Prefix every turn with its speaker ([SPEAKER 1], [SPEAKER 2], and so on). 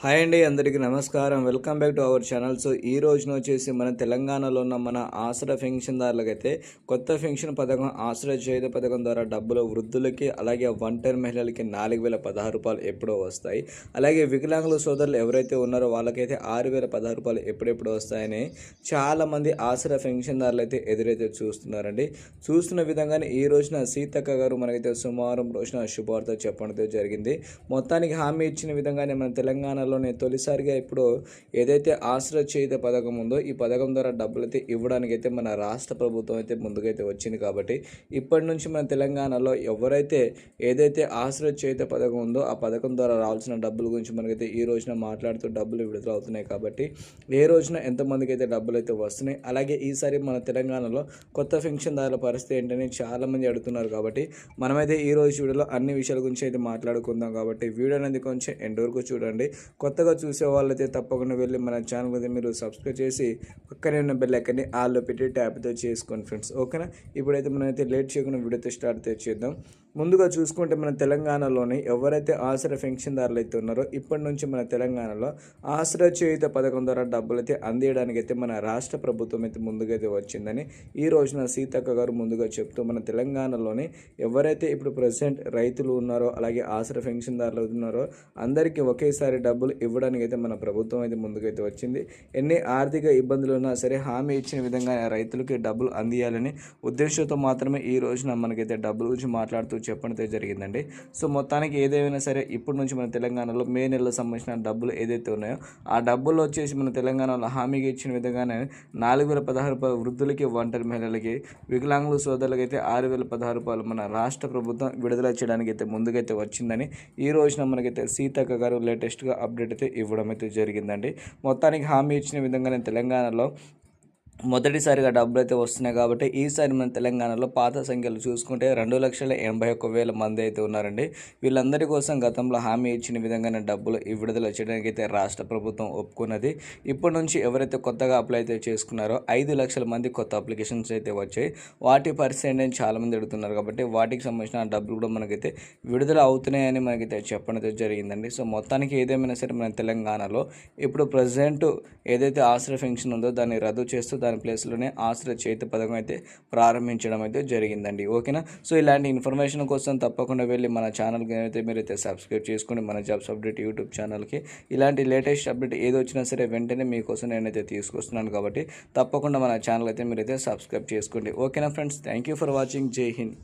[SPEAKER 1] Hi అండి అందరికీ నమస్కారం. Welcome back to our channel. So ఈ రోజున వచ్చేసి మన తెలంగాణలో ఉన్న మన ఆసరా పెన్షన్దారులకైతే కొత్త పెన్షన్ పథకం ఆసరా చేయుత పథకం ద్వారా డబ్బులు వృద్ధులకి అలాగే ఒంటరి మహిళలకి నాలుగు వేల పదహారు రూపాయలు ఎప్పుడో వస్తాయి. అలాగే వికలాంగుల సోదరులు ఎవరైతే ఉన్నారో వాళ్ళకైతే ఆరు వేల పదహారు రూపాయలు ఎప్పుడెప్పుడు వస్తాయని చాలామంది ఆసరా పెన్షన్దారులు అయితే ఎదురైతే చూస్తున్నారండి. చూస్తున్న విధంగానే ఈ రోజున సీతక్క గారు మనకైతే సోమవారం రోజున శుభవార్త చెప్పడంతో జరిగింది. మొత్తానికి హామీ ఇచ్చిన విధంగానే మన తెలంగాణ తెలంగాణలోనే తొలిసారిగా ఇప్పుడు ఏదైతే ఆశ్రయ చేయుత పథకం ఉందో ఈ పథకం ద్వారా డబ్బులు అయితే ఇవ్వడానికి అయితే మన రాష్ట్ర ప్రభుత్వం అయితే ముందుకైతే వచ్చింది కాబట్టి ఇప్పటి నుంచి మన తెలంగాణలో ఎవరైతే ఏదైతే ఆశ్రయ చేయుత పథకం ఉందో ఆ పథకం ద్వారా రావాల్సిన డబ్బుల గురించి మనకైతే ఈ రోజున మాట్లాడుతూ డబ్బులు విడుదల అవుతున్నాయి కాబట్టి ఏ రోజున ఎంతమందికి అయితే డబ్బులు అయితే వస్తున్నాయి అలాగే ఈసారి మన తెలంగాణలో కొత్త పెన్షన్దారుల పరిస్థితి ఏంటని చాలామంది అడుగుతున్నారు కాబట్టి మనమైతే ఈ రోజు వీడియోలో అన్ని విషయాల గురించి అయితే మాట్లాడుకుందాం కాబట్టి వీడియో అనేది కొంచెం ఎండ్ వరకు చూడండి. కొత్తగా చూసే వాళ్ళైతే తప్పకుండా వెళ్ళి మన ఛానల్ అయితే మీరు సబ్స్క్రైబ్ చేసి పక్కనే ఉన్న బెల్ ఐకన్ని ఆల్లో పెట్టి ట్యాప్తో చేసుకోండి ఫ్రెండ్స్ ఓకేనా ఇప్పుడైతే మనమైతే లేట్ చేయకుండా వీడియోతో స్టార్ట్ అయితే చేద్దాం. ముందుగా చూసుకుంటే మన తెలంగాణలోని ఎవరైతే ఆసరా పెన్షన్దారులు అయితే ఉన్నారో ఇప్పటి నుంచి మన తెలంగాణలో ఆసరా చేయుత పథకం ద్వారా డబ్బులు అయితే అందియడానికి అయితే మన రాష్ట్ర ప్రభుత్వం అయితే ముందుకైతే వచ్చిందని ఈ రోజున సీతక్క గారు ముందుగా చెప్తూ మన తెలంగాణలోని ఎవరైతే ఇప్పుడు ప్రజెంట్ రైతులు ఉన్నారో అలాగే ఆసరా పెన్షన్దారులు ఉన్నారో అందరికీ ఒకేసారి డబ్బులు ఇవ్వడానికి అయితే మన ప్రభుత్వం అయితే ముందుకైతే వచ్చింది. ఎన్ని ఆర్థిక ఇబ్బందులు ఉన్నా సరే హామీ ఇచ్చిన విధంగా రైతులకి డబ్బులు అందియాలని ఉద్దేశంతో మాత్రమే ఈ రోజున మనకైతే డబ్బుల గురించి మాట్లాడుతూ చెప్పడంతో జరిగిందండి. సో మొత్తానికి ఏదైనా సరే ఇప్పటి నుంచి మన తెలంగాణలో మే నెలలో సంబంధించిన డబ్బులు ఏదైతే ఉన్నాయో ఆ డబ్బులు వచ్చేసి మన తెలంగాణలో హామీగా ఇచ్చిన విధంగానే నాలుగు వేల పదహారు రూపాయలు వృద్ధులకి ఒంటరి మహిళలకి వికలాంగుల సోదరులకి అయితే ఆరు వేల పదహారు రూపాయలు మన రాష్ట్ర ప్రభుత్వం విడుదల చేయడానికి అయితే ముందుకైతే వచ్చిందని ఈ రోజున మనకైతే సీతక్క గారు లేటెస్ట్గా అప్డేట్ అయితే ఇవ్వడం అయితే జరిగిందండి. మొత్తానికి హామీ ఇచ్చిన విధంగానే తెలంగాణలో మొదటిసారిగా డబ్బులు అయితే వస్తున్నాయి కాబట్టి ఈసారి మన తెలంగాణలో పాత సంఖ్యలు చూసుకుంటే రెండు లక్షల ఎనభై ఒక్క వేల మంది అయితే ఉన్నారండి. వీళ్ళందరి కోసం గతంలో హామీ ఇచ్చిన విధంగానే డబ్బులు విడుదల చేయడానికి అయితే రాష్ట్ర ప్రభుత్వం ఒప్పుకున్నది. ఇప్పటి నుంచి ఎవరైతే కొత్తగా అప్లై అయితే చేసుకున్నారో ఐదు లక్షల మంది కొత్త అప్లికేషన్స్ అయితే వచ్చాయి. వాటి పరిస్థితి చాలామంది అడుగుతున్నారు కాబట్టి వాటికి సంబంధించిన డబ్బులు కూడా మనకైతే విడుదల అవుతున్నాయని మనకైతే చెప్పడం అయితే జరిగిందండి. సో మొత్తానికి ఏదేమైనా సరే మన తెలంగాణలో ఇప్పుడు ప్రజెంట్ ఏదైతే ఆశ్రయ పెన్షన్ ఉందో దాన్ని రద్దు చేస్తూ దాని ప్లేస్లోనే ఆశ్రయ చేతి పథకం అయితే ప్రారంభించడం అయితే జరిగిందండి. ఓకేనా? సో ఇలాంటి ఇన్ఫర్మేషన్ కోసం తప్పకుండా వెళ్ళి మన ఛానల్కి అయితే మీరైతే సబ్స్క్రైబ్ చేసుకోండి మన జాబ్స్ అప్డేట్ యూట్యూబ్ ఛానల్కి ఇలాంటి లేటెస్ట్ అప్డేట్ ఏది వచ్చినా సరే వెంటనే మీకోసం నేనైతే తీసుకొస్తున్నాను కాబట్టి తప్పకుండా మన ఛానల్ అయితే మీరైతే సబ్స్క్రైబ్ చేసుకోండి. ఓకేనా friends? Thank you for watching. జై హింద్.